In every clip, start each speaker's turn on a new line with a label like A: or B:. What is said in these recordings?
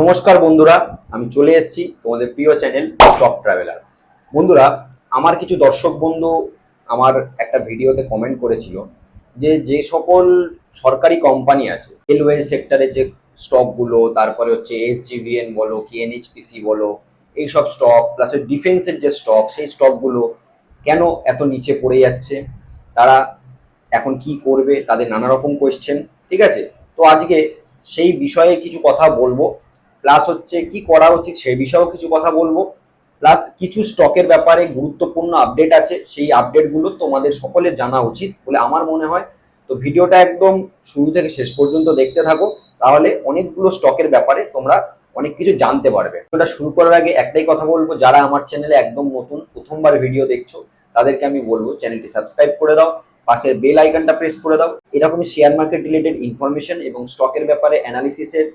A: নমস্কার বন্ধুরা, আমি চলে এসেছি তোমাদের প্রিয় চ্যানেল টপ ট্রাভেলার বন্ধুরা, আমার কিছু দর্শক বন্ধু আমার একটা ভিডিওতে কমেন্ট করেছিল যে যে সকল সরকারি কোম্পানি আছে রেলওয়ে সেক্টরের যে স্টকগুলো তারপরে হচ্ছে এসজিভিএন বলো কেএনএইচপিসি বলো, এইসব স্টক প্লাস ডিফেন্সের যে স্টক সেই স্টকগুলো কেন এত নিচে পড়ে যাচ্ছে? তারা এখন কি করবে? তাদের নানা রকম কোয়েশ্চেন ঠিক আছে? তো আজকে সেই বিষয়ে কিছু কথা বলব। প্লাস হচ্ছে কি করা উচিত সেই বিষয়েও কিছু কথা বলব। প্লাস কিছু স্টকের ব্যাপারে গুরুত্বপূর্ণ আপডেট আছে, সেই আপডেটগুলো তোমাদের সকলের জানা উচিত বলে আমার মনে হয়। তো ভিডিওটা একদম শুরু থেকে শেষ পর্যন্ত দেখতে থাকো, তাহলে অনেকগুলো স্টকের ব্যাপারে তোমরা অনেক কিছু জানতে পারবে। ওটা শুরু করার আগে একটাই কথা বলব, যারা আমার চ্যানেলে একদম নতুন, প্রথমবার ভিডিও দেখছ, তাদেরকে আমি বলব চ্যানেলটি সাবস্ক্রাইব করে দাও, পাশের বেল আইকনটা প্রেস করে দাও। এরকমই শেয়ার মার্কেট রিলেটেড ইনফরমেশন এবং স্টকের ব্যাপারে অ্যানালিসিসের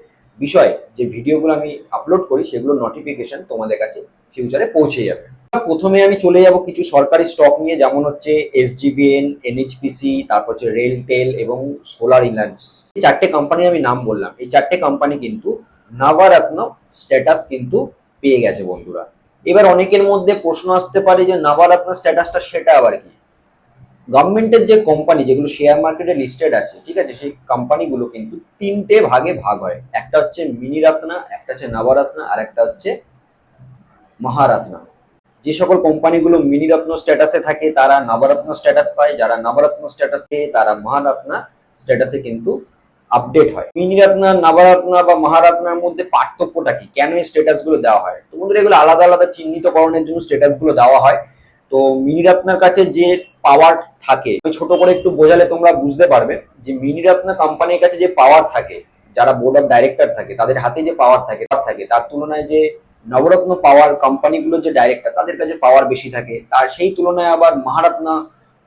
A: বিষয়ে যে ভিডিওগুলো আমি আপলোড করি সেগুলো নোটিফিকেশন তোমাদের কাছে ফিউচারে পৌঁছে যাবে। প্রথমে আমি চলে যাব কিছু সরকারি স্টক নিয়ে, যেমন হচ্ছে এসজিভিএন এনএইচপিসি তারপর হচ্ছে রেলটেল এবং সোলার এনার্জি এই চারটে কোম্পানির আমি নাম বললাম। এই চারটে কোম্পানি কিন্তু নবরত্ন স্ট্যাটাস কিন্তু পেয়ে গেছে বন্ধুরা। এবার অনেকের মধ্যে প্রশ্ন আসতে পারে যে নবরত্ন স্ট্যাটাসটা সেটা আবার কি? গভর্নমেন্টের যে কোম্পানি যেগুলো শেয়ার মার্কেটে লিস্টেড আছে, ঠিক আছে? সেই কোম্পানিগুলো কিন্তু তিনটে ভাগে ভাগ হয়। একটা হচ্ছে মিনি রত্না একটা হচ্ছে নবরত্না, আর একটা হচ্ছে মহারত্না। যে সকল কোম্পানিগুলো মিনি রত্ন স্ট্যাটাসে থাকে, তারা নবরত্ন স্ট্যাটাস পায়। যারা নবরত্ন স্ট্যাটাস পেয়ে, তারা মহারত্না স্ট্যাটাসে কিন্তু আপডেট হয়। মিনি রত্না নবরত্না বা মহারত্নার মধ্যে পার্থক্যটা কি? কেন এই স্ট্যাটাসগুলো দেওয়া হয়? তো বন্ধুরা, এগুলো আলাদা আলাদা চিহ্নিতকরণের জন্য স্ট্যাটাসগুলো দেওয়া হয়। তো মিনি রত্নার কাছে যে পাওয়ার থাকে আমি ছোট করে একটু বোঝালে তোমরা বুঝতে পারবে যে মিনি রত্না কোম্পানির কাছে যে পাওয়ার থাকে, যারা বোর্ড অফ ডাইরেক্টর থাকে, তাদের হাতে যে পাওয়ার থাকে তার থাকে, তার তুলনায় যে নবরত্ন পাওয়ার কোম্পানিগুলোর যে ডাইরেক্টর তাদের কাছে পাওয়ার বেশি থাকে। তার সেই তুলনায় আবার মহারত্না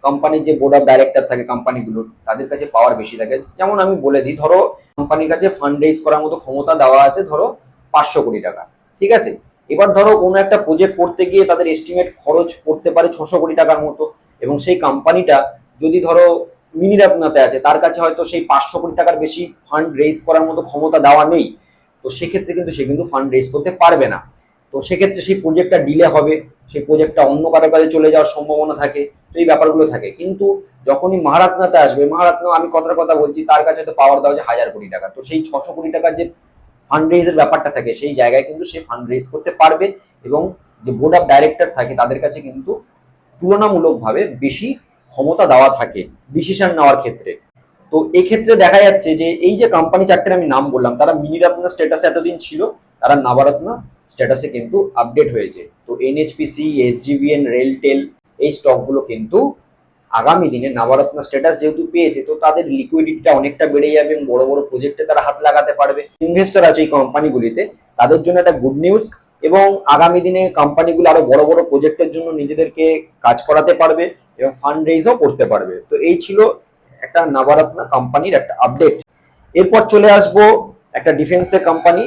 A: কোম্পানির যে বোর্ড অফ ডাইরেক্টর থাকে কোম্পানিগুলোর তাদের কাছে পাওয়ার বেশি থাকে। যেমন আমি বলে দিই, ধরো কোম্পানির কাছে ফান্ড রেজ করার মতো ক্ষমতা দেওয়া আছে, ধরো পাঁচশো কোটি টাকা, ঠিক আছে? এবার ধরো কোনো একটা প্রজেক্ট করতে গিয়ে তাদের এস্টিমেট খরচ পড়তে পারে ছশো কোটি টাকার মতো এবং সেই কোম্পানিটা যদি ধরো মিনি রত্নাতে আছে, তার কাছে হয়তো সেই পাঁচশো কোটি টাকার বেশি ফান্ড রেজ করার মতো ক্ষমতা দেওয়া নেই। তো সেক্ষেত্রে কিন্তু সে কিন্তু ফান্ড রেজ করতে পারবে না। তো সেক্ষেত্রে সেই প্রজেক্টটা ডিলে হবে, সেই প্রজেক্টটা অন্য কারও কাছে চলে যাওয়ার সম্ভাবনা থাকে, তো এই ব্যাপারগুলো থাকে। কিন্তু যখনই মহারাত্নাতে আসবে, মহারত্ন আমি কথার কথা বলছি, তার কাছে তো পাওয়ার দেওয়া যে হাজার কোটি টাকা। তো সেই ছশো কোটি টাকার যে ফান্ড রেজের ব্যাপারটা থাকে, সেই জায়গায় কিন্তু সে ফান্ড রেজ করতে পারবে এবং যে বোর্ড অফ ডাইরেক্টর থাকে, তাদের কাছে কিন্তু তুলনামূলকভাবে বেশি ক্ষমতা দেওয়া থাকে ডিসিশন নেওয়ার ক্ষেত্রে। তো এক্ষেত্রে দেখা যাচ্ছে যে, এই যে কোম্পানি চারটের আমি নাম বললাম, তারা মিনিরত্ন স্ট্যাটাসে এতদিন ছিল, তারা নবরত্ন স্ট্যাটাসে কিন্তু আপডেট হয়েছে। তো এনএইচপিসি এসজিভিএন রেলটেল এই স্টকগুলো কিন্তু আগামী দিনে নবরত্ন স্ট্যাটাস যেহেতু পেয়েছে, তো তাদের লিকুইডিটিটা অনেকটা বেড়ে যাবে এবং বড় বড় প্রজেক্টে তারা হাত লাগাতে পারবে। ইনভেস্টর আছে এই কোম্পানিগুলিতে তাদের জন্য একটা গুড নিউজ এবং আগামী দিনে কোম্পানিগুলো আরও বড় বড় প্রজেক্টের জন্য নিজেদেরকে কাজ করাতে পারবে এবং ফান্ড রেইজও করতে পারবে। তো এই ছিল একটা নবরত্ন কোম্পানির একটা আপডেট এরপর চলে আসব একটা ডিফেন্সের company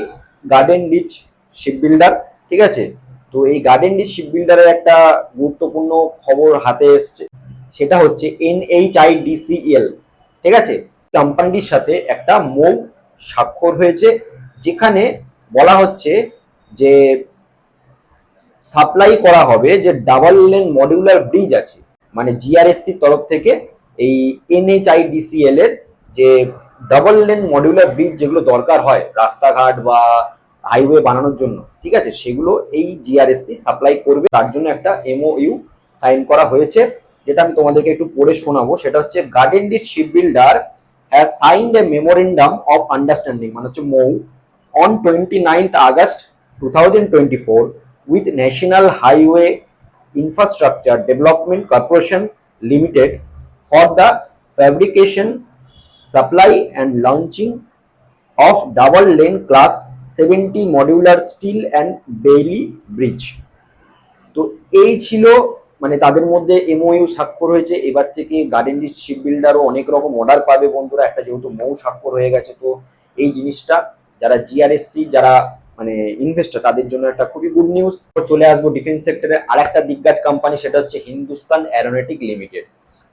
A: Garden Reach Ship Builder ঠিক আছে? তো এই গার্ডেন রিচ শিপ বিল্ডারের একটা গুরুত্বপূর্ণ খবর হাতে এসছে। সেটা হচ্ছে এনএইচআইডিসিএল ঠিক আছে? কোম্পানিটির সাথে একটা মৌ স্বাক্ষর হয়েছে, যেখানে বলা হচ্ছে যে সাপ্লাই করা হবে যে ডাবল লেন মডিউলার ব্রিজ আছে মানে জিআরএসসির তরফ থেকে এই এনএইচআইডিসিএল এর যে ডাবল লেন মডিউলার ব্রিজ যেগুলো দরকার হয় রাস্তাঘাট বা হাইওয়ে বানানোর জন্য, ঠিক আছে? সেগুলো এই জিআরএসসি সাপ্লাই করবে, তার জন্য একটা এমওইউ সাইন করা হয়েছে। যেটা আমি তোমাদেরকে একটু পড়ে শোনাবো সেটা হচ্ছে Garden Reach Ship Builder has signed a memorandum of understanding মানে হচ্ছে MOU on twenty ninth August two thousand twenty four with National Highway Infrastructure Development Corporation Limited for the fabrication, supply and launching of double lane class 70 modular steel and bailey bridge তো এই ছিল মানে তাদের মধ্যে MoU স্বাক্ষর হয়েছে। এবার থেকে গার্ডেন ডিস শিপ বিল্ডারও অনেক রকম অর্ডার পাবে বন্ধুরা। একটা যেহেতু মৌ স্বাক্ষর হয়ে গেছে, তো এই জিনিসটা যারা জিআরএসসি যারা মানে ইনভেস্টর তাদের জন্য একটা খুবই গুড নিউজ চলে আসব ডিফেন্স সেক্টরে আর একটা দিগ্গজ কোম্পানি সেটা হচ্ছে হিন্দুস্তান অ্যারোনটিক লিমিটেড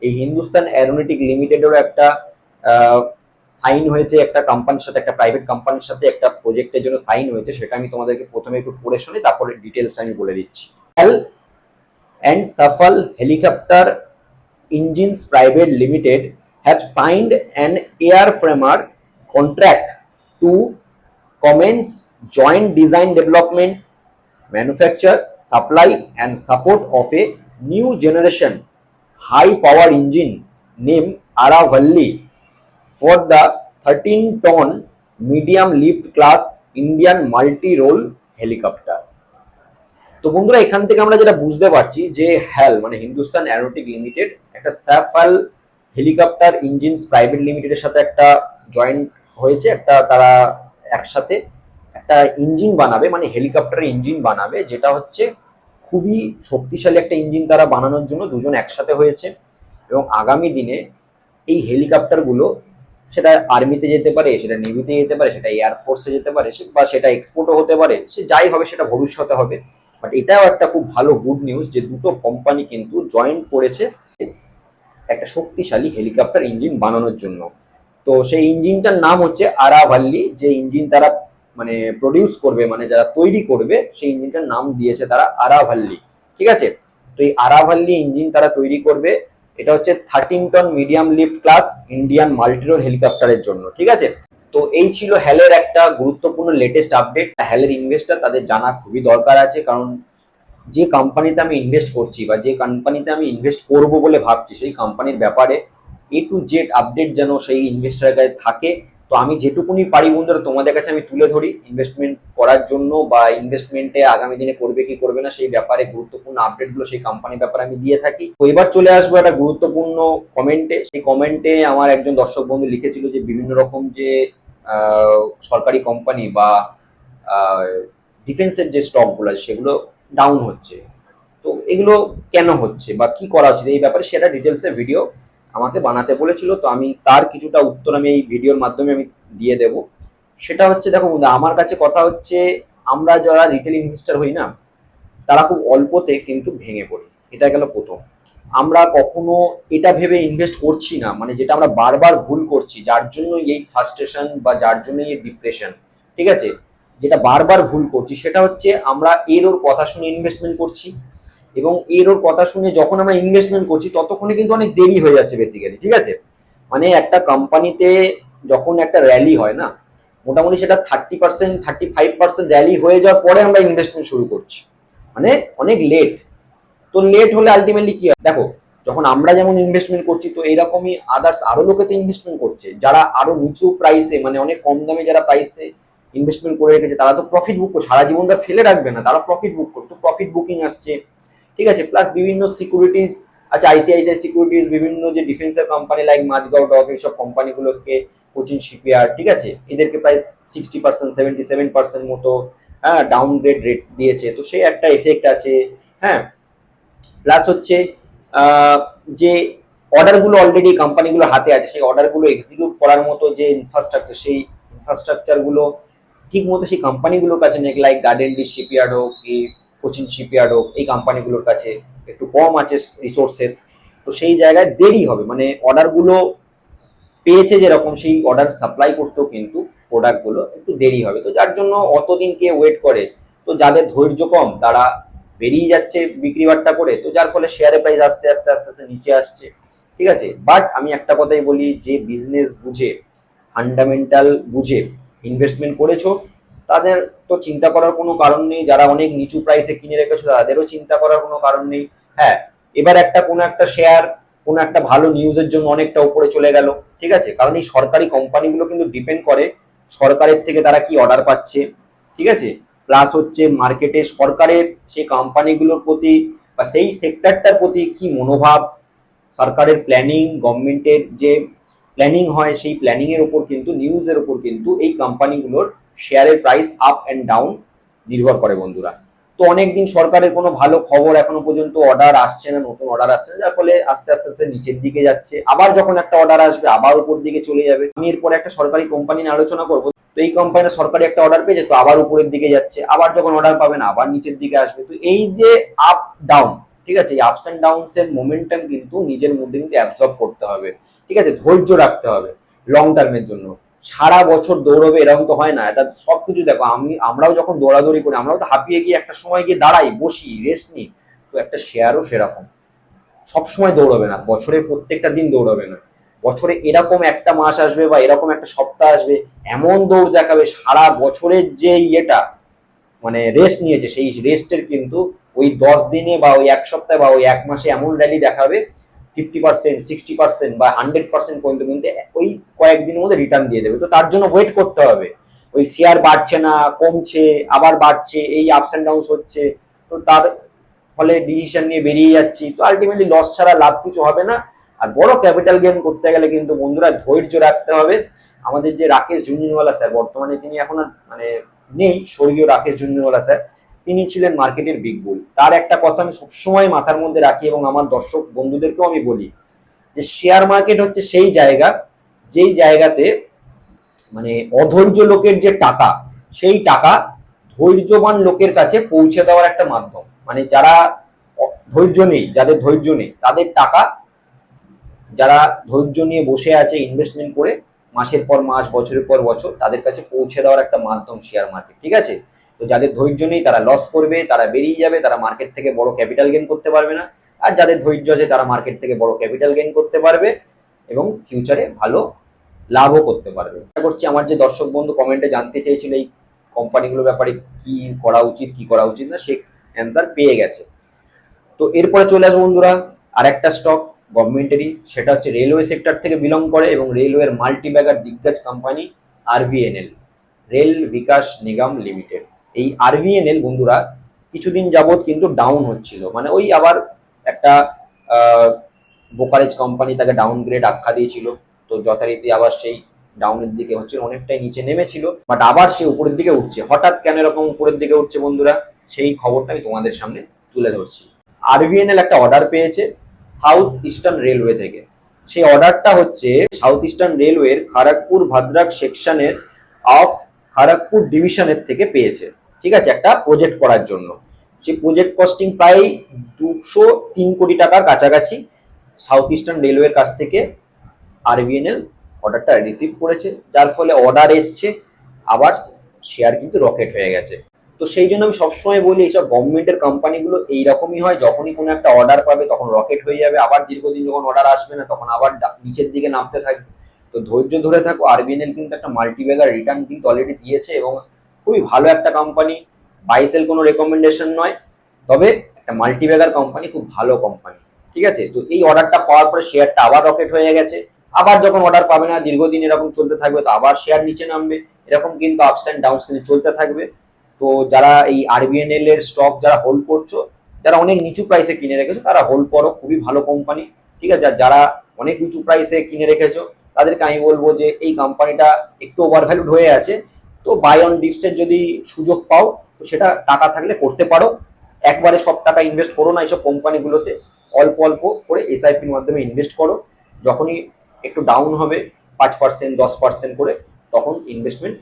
A: এই হিন্দুস্তান অ্যারোনটিক লিমিটেডেরও একটা সাইন হয়েছে একটা কোম্পানির সাথে, একটা প্রাইভেট কোম্পানির সাথে একটা প্রজেক্টের জন্য সাইন হয়েছে। সেটা আমি তোমাদেরকে প্রথমে একটু পড়ে শুনি তারপরে ডিটেলস আমি বলে দিচ্ছি। And Safal Helicopter Engines Private Limited have signed an airframer contract to commence joint design development, manufacture, supply and support of a new generation high power engine named Aravalli for the 13 ton medium lift class Indian multi-role helicopter. তো বন্ধুরা, এখান থেকে আমরা যেটা বুঝতে পারছি যে হ্যাল মানে হিন্দুস্তান অ্যারোটিক লিমিটেড একটা স্যাফাল হেলিকপ্টার ইঞ্জিনস প্রাইভেট লিমিটেডের সাথে একটা জয়েন্ট হয়েছে, একটা তারা একসাথে একটা ইঞ্জিন বানাবে মানে হেলিকপ্টারের ইঞ্জিন বানাবে, যেটা হচ্ছে খুবই শক্তিশালী একটা ইঞ্জিন তারা বানানোর জন্য, দুজন একসাথে হয়েছে। এবং আগামী দিনে এই হেলিকপ্টারগুলো সেটা আর্মিতে যেতে পারে, সেটা নেভিতে যেতে পারে, সেটা এয়ারফোর্সে যেতে পারে বা সেটা এক্সপোর্টও হতে পারে, সে যাই হবে, সেটা ভবিষ্যতে হবে। বাট এটাও একটা খুব ভালো গুড নিউজ যে দুটো কোম্পানি কিন্তু জয়েন্ট করেছে একটা শক্তিশালী হেলিকপ্টার ইঞ্জিন বানানোর জন্য। তো সেই ইঞ্জিনটার নাম হচ্ছে আরাভাল্লি যে ইঞ্জিন তারা মানে প্রডিউস করবে মানে যারা তৈরি করবে, সেই ইঞ্জিনটার নাম দিয়েছে তারা আরাভাল্লি ঠিক আছে? তো এই আরাভাল্লি ইঞ্জিন তারা তৈরি করবে, এটা হচ্ছে thirteen ton medium lift class Indian multirole হেলিকপ্টারের জন্য। ঠিক আছে? তো এই ছিল হ্যালের একটা গুরুত্বপূর্ণ লেটেস্ট আপডেট হ্যালের ইনভেস্টার তাদের জানা খুবই দরকার আছে, কারণ যে কোম্পানিতে আমি ইনভেস্ট করছি বা যে কোম্পানিতে আমি ইনভেস্ট করব বলে ভাবছি, সেই কোম্পানির ব্যাপারে এ টু জেড আপডেট যেন সেই ইনভেস্টারের কাছে থাকে। তো আমি যেটুকুনি পারি বন্ধুরা, তোমাদের কাছে আমি তুলে ধরি। ইনভেস্টমেন্ট করার জন্য বা ইনভেস্টমেন্টে আগামী দিনে করবে কি করবে না, সেই ব্যাপারে গুরুত্বপূর্ণ আপডেটগুলো সেই কোম্পানির ব্যাপারে আমি দিয়ে থাকি। তো এবার চলে আসব একটা গুরুত্বপূর্ণ কমেন্টে সেই কমেন্টে আমার একজন দর্শক বন্ধু লিখেছিল যে বিভিন্ন রকম যে সরকারি কোম্পানি বা ডিফেন্সের যে স্টকগুলো আছে, সেগুলো ডাউন হচ্ছে। তো এগুলো কেন হচ্ছে বা কি করা উচিত? এই ব্যাপারে সেটা ডিটেলসে ভিডিও আমাকে বানাতে বলেছিল। তো আমি তার কিছুটা উত্তর আমি এই ভিডিওর মাধ্যমে আমি দিয়ে দেব। সেটা হচ্ছে, দেখো আমার কাছে কথা হচ্ছে, আমরা যারা রিটেল ইনভেস্টার হই না, তারা খুব অল্পতে কিন্তু ভেঙে পড়ি। এটা গেল প্রথম। আমরা কখনো এটা ভেবে ইনভেস্ট করছি না। মানে যেটা আমরা বারবার ভুল করছি, যার জন্য এই ফার্স্ট্রেশন বা যার জন্য এই ডিপ্রেশন ঠিক আছে? যেটা বারবার ভুল করছি, সেটা হচ্ছে আমরা এর ওর কথা শুনে ইনভেস্টমেন্ট করছি এবং এর ওর কথা শুনে যখন আমরা ইনভেস্টমেন্ট করছি, ততক্ষণে কিন্তু অনেক দেরি হয়ে যাচ্ছে বেসিক্যালি ঠিক আছে? মানে একটা কোম্পানিতে যখন একটা র্যালি হয় না, মোটামুটি সেটা thirty percent thirty five percent rally হয়ে যাওয়ার পরে আমরা ইনভেস্টমেন্ট শুরু করছি। মানে অনেক লেট তো লেট হলে আলটিমেটলি কি হয়? দেখো, যখন আমরা যেমন ইনভেস্টমেন্ট করছি, তো এরকমই আদার্স আরও লোকে তো ইনভেস্টমেন্ট করছে। যারা আরও নিচু প্রাইসে মানে অনেক কম দামে যারা প্রাইসে ইনভেস্টমেন্ট করে রেখেছে, তারা তো প্রফিট বুক সারা জীবন তারা ফেলে রাখবে না, তারা প্রফিট বুক করতো প্রফিট বুকিং আসছে। ঠিক আছে প্লাস বিভিন্ন সিকিউরিটিজ আচ্ছা আইসিআইসিআই সিকিউরিটিজ বিভিন্ন যে ডিফেন্সের কোম্পানি লাইক মাঝগাঁও ডক এইসব কোম্পানিগুলোকে কোচিং শিপইয়ার্ড ঠিক আছে? এদেরকে প্রায় sixty percent seventy seven percent মতো হ্যাঁ ডাউনগ্রেড রেট দিয়েছে। তো সেই একটা এফেক্ট আছে হ্যাঁ? প্লাস হচ্ছে যে অর্ডারগুলো অলরেডি কোম্পানিগুলো হাতে আছে, সেই অর্ডারগুলো এক্সিকিউট করার মতো যে ইনফ্রাস্ট্রাকচার সেই ইনফ্রাস্ট্রাকচারগুলো ঠিক মতো সেই কোম্পানিগুলোর কাছে নেই লাইক গার্ডেন ডি শিপইয়ার্ড হোক কি কোচিং শিপইয়ার্ড হোক, এই কোম্পানিগুলোর কাছে একটু কম আছে রিসোর্সেস তো সেই জায়গায় দেরি হবে মানে অর্ডারগুলো পেয়েছে যেরকম, সেই অর্ডার সাপ্লাই করতেও কিন্তু প্রোডাক্টগুলো একটু দেরি হবে। তো যার জন্য অতদিন কে ওয়েট করে, তো যাদের ধৈর্য কম, তারা বেরিয়ে যাচ্ছে বিক্রি বাট্টা করে, তো যার ফলে শেয়ারের প্রাইস আস্তে আস্তে আস্তে আস্তে নিচে আসছে। ঠিক আছে? বাট আমি একটা কথাই বলি, যে বিজনেস বুঝে ফান্ডামেন্টাল বুঝে ইনভেস্টমেন্ট করেছ, তাদের তো চিন্তা করার কোনো কারণ নেই। যারা অনেক নিচু প্রাইসে কিনে রেখেছো, তাদেরও চিন্তা করার কোনো কারণ নেই। হ্যাঁ এবার একটা, কোনো একটা শেয়ার কোনো একটা ভালো নিউজের জন্য অনেকটা উপরে চলে গেল। ঠিক আছে? কারণ এই সরকারি কোম্পানিগুলো কিন্তু ডিপেন্ড করে, সরকারের থেকে তারা কি অর্ডার পাচ্ছে। ঠিক আছে? প্লাস হচ্ছে মার্কেটে সরকারের সেই কোম্পানিগুলোর প্রতি বা সেই সেক্টরটার প্রতি কি মনোভাব? সরকারের প্ল্যানিং গভর্নমেন্টের যে প্ল্যানিং হয়, সেই প্ল্যানিং এর উপর কিন্তু নিউজের উপর কিন্তু এই কোম্পানিগুলোর শেয়ারের প্রাইস আপ অ্যান্ড ডাউন নির্ভর করে বন্ধুরা। তো অনেকদিন সরকারের কোনো ভালো খবর এখনও পর্যন্ত অর্ডার আসছে না, নতুন অর্ডার আসছে না, যার ফলে আস্তে আস্তে আস্তে নিচের দিকে যাচ্ছে। আবার যখন একটা অর্ডার আসবে, আবার উপর দিকে চলে যাবে। আমি এরপরে একটা সরকারি কোম্পানি নিয়ে আলোচনা করব। তো এই কোম্পানিটা সরকারি একটা অর্ডার পেয়েছে, তো আবার উপরের দিকে যাচ্ছে। আবার যখন অর্ডার পাবে না, আবার নিচের দিকে আসবে। তো এই যে আপ ডাউন ঠিক আছে? এই আপস অ্যান্ড ডাউনস এর মোমেন্টাম কিন্তু নিজের মধ্যে কিন্তু অ্যাবজর্ব করতে হবে। ঠিক আছে? ধৈর্য রাখতে হবে লং টার্মের জন্য। সারা বছর দৌড়বে, এরকম তো হয় না। এটা সবকিছু দেখো, আমি, আমরাও যখন দৌড়াদৌড়ি করি, আমরাও তো হাঁপিয়ে গিয়ে একটা সময় গিয়ে দাঁড়াই, বসি রেস্ট নিই। তো একটা শেয়ারও সেরকম। সবসময় দৌড়বে না, বছরের প্রত্যেকটা দিন দৌড়বে না। বছরে এরকম একটা মাস আসবে বা এরকম একটা সপ্তাহ আসবে, এমন দৌড় দেখাবে, সারা বছরের যে ইয়েটা মানে রেস্ট নিয়েছে, সেই রেস্টের কিন্তু ওই দশ দিনে বা ওই এক সপ্তাহে বা ওই এক মাসে এমন র্যালি দেখাবে ফিফটি পার্সেন্ট সিক্সটি পার্সেন্ট বা হান্ড্রেড পার্সেন্ট পর্যন্ত কিন্তু ওই কয়েকদিনের মধ্যে রিটার্ন দিয়ে দেবে। তো তার জন্য ওয়েট করতে হবে। ওই শেয়ার বাড়ছে না, কমছে, আবার বাড়ছে, এই আপস অ্যান্ড ডাউনস হচ্ছে, তো তার ফলে ডিসিশন নিয়ে বেরিয়ে যাচ্ছি। তো আলটিমেটলি লস ছাড়া লাভ কিছু হবে না। আর বড় ক্যাপিটাল গেইন করতে গেলে কিন্তু বন্ধুরা ধৈর্য রাখতে হবে। আমাদের যে রাকেশ ঝুনঝুনওয়ালা স্যার, বর্তমানে তিনি এখন মানে নেই, স্বর্গীয় রাকেশ ঝুনঝুনওয়ালা স্যার। তিনি ছিলেন মার্কেটের বিগ বুল তার একটা কথা আমি সবসময় মাথার মধ্যে রাখি এবং আমার দর্শক বন্ধুদেরকেও আমি বলি, যে শেয়ার মার্কেট হচ্ছে সেই জায়গা, যেই জায়গাতে মানে অধৈর্য লোকের যে টাকা, সেই টাকা ধৈর্যবান লোকের কাছে পৌঁছে দেওয়ার একটা মাধ্যম। মানে যারা ধৈর্য নেই, যাদের ধৈর্য নেই, তাদের টাকা যারা ধৈর্য নিয়ে বসে আছে ইনভেস্টমেন্ট করে, মাসের পর মাস, বছরের পর বছর, তাদের কাছে পৌঁছে দেওয়ার একটা মাধ্যম শেয়ার মার্কেট ঠিক আছে? তো যাদের ধৈর্য নেই, তারা লস করবে, তারা বেরিয়ে যাবে, তারা মার্কেট থেকে বড় ক্যাপিটাল গেন করতে পারবে না। আর যাদের ধৈর্য আছে, তারা মার্কেট থেকে বড় ক্যাপিটাল গেন করতে পারবে এবং ফিউচারে ভালো লাভও করতে পারবে। আশা করছি আমার যে দর্শক বন্ধু কমেন্টে জানতে চেয়েছিল, এই কোম্পানিগুলোর ব্যাপারে কি করা উচিত, কি করা উচিত না, সে অ্যান্সার পেয়ে গেছে। তো এরপরে চলে আসব বন্ধুরা আর একটা স্টক গভর্নমেন্টেরই, সেটা হচ্ছে রেলওয়ে সেক্টর থেকে বিলং করে এবং রেলওয়ের মাল্টি ব্যাগার দিগ্গজ company RVNL Rail Vikas Nigam limited এই আরভিএনএল বন্ধুরা, কিছুদিন যাবত কিন্তু ডাউন হচ্ছিল। মানে ওই আবার একটা বোকারেজ কোম্পানি তাকে ডাউনগ্রেড আখ্যা দিয়েছিল। তো যথারীতি আবার সেই ডাউনের দিকে হচ্ছে, অনেকটাই নিচে নেমেছিল। বাট আবার সে উপরের দিকে উঠছে। হঠাৎ কেন এরকম উপরের দিকে উঠছে বন্ধুরা? সেই খবরটা আমি তোমাদের সামনে তুলে ধরছি। আরবিএনএল একটা অর্ডার পেয়েছে। সাউথ ইস্টার্ন রেলওয়ে থেকে। সেই অর্ডারটা হচ্ছে সাউথ ইস্টার্ন রেলওয়ের খড়গপুর ভদ্রাক সেকশনের অফ খড়গপুর ডিভিশনের থেকে পেয়েছে। ঠিক আছে, একটা প্রজেক্ট করার জন্য। সেই প্রজেক্ট কস্টিং প্রায় দুশো তিন কোটি টাকার কাছাকাছি সাউথ ইস্টার্ন রেলওয়ের কাছ থেকে আরবিএনএল অর্ডারটা রিসিভ করেছে। যার ফলে অর্ডার এসছে, আবার শেয়ার কিন্তু রকেট হয়ে গেছে। তো সেই জন্য আমি সবসময় বলি, এইসব গভর্নমেন্টের কোম্পানিগুলো এইরকমই হয়, যখনই কোনো একটা অর্ডার পাবে তখন রকেট হয়ে যাবে, আবার দীর্ঘদিন যখন অর্ডার আসবে না, তখন আবার নিচের দিকে নামতে থাকবে। তো ধৈর্য ধরে থাকো আরবিএনএল কিন্তু একটা মাল্টিব্যাগার রিটার্ন কিন্তু অলরেডি দিয়েছে এবং খুবই ভালো একটা কোম্পানি বাইসেল কোনো রেকমেন্ডেশন নয়, তবে একটা মাল্টিব্যাগার কোম্পানি খুব ভালো কোম্পানি ঠিক আছে? তো এই অর্ডারটা পাওয়ার পরে শেয়ারটা আবার রকেট হয়ে গেছে, আবার যখন অর্ডার পাবে না, দীর্ঘদিন এরকম চলতে থাকবে, তো আবার শেয়ার নিচে নামবে, এরকম কিন্তু আপস অ্যান্ড ডাউনস কিন্তু চলতে থাকবে। তো যারা এই আরবিএনএল এর স্টক যারা হোল্ড করছ, যারা অনেক নিচু প্রাইসে কিনে রেখেছো, তারা হোল্ড করো, খুবই ভালো কোম্পানি ঠিক আছে? আর যারা অনেক উঁচু প্রাইসে কিনে রেখেছো, তাদেরকে আমি বলব যে এই কোম্পানিটা একটু ওভারভ্যালুড হয়ে আছে। তো বাই অন ডিপসের যদি সুযোগ পাও, তো সেটা টাকা থাকলে করতে পারো। একবারে সব টাকা ইনভেস্ট করো না এইসব কোম্পানিগুলোতে অল্প অল্প করে এসআইপির মাধ্যমে ইনভেস্ট করো। যখনই একটু ডাউন হবে, পাঁচ পার্সেন্ট দশ পার্সেন্ট করে, তখন ইনভেস্টমেন্ট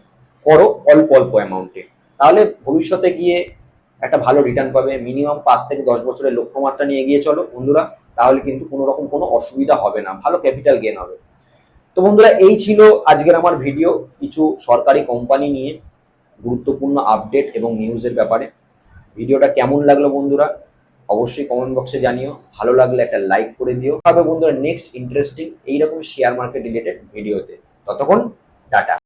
A: করো অল্প অল্প অ্যামাউন্টে তাহলে ভবিষ্যতে গিয়ে একটা ভালো রিটার্ন পাবে মিনিমাম পাঁচ থেকে দশ বছরের লক্ষ্যমাত্রা নিয়ে গিয়ে চলো বন্ধুরা, তাহলে কিন্তু কোনো রকম কোনো অসুবিধা হবে না, ভালো ক্যাপিটাল গেন হবে। তো বন্ধুরা, এই ছিল আজকের আমার ভিডিও কিছু সরকারি কোম্পানি নিয়ে গুরুত্বপূর্ণ আপডেট এবং নিউজের ব্যাপারে। ভিডিওটা কেমন লাগল বন্ধুরা, অবশ্যই কমেন্ট বক্সে জানিও, ভালো লাগলে একটা লাইক করে দিও। তবে বন্ধুরা নেক্সট ইন্টারেস্টিং এইরকম শেয়ার মার্কেট রিলেটেড ভিডিওতে ততক্ষণ, টাটা।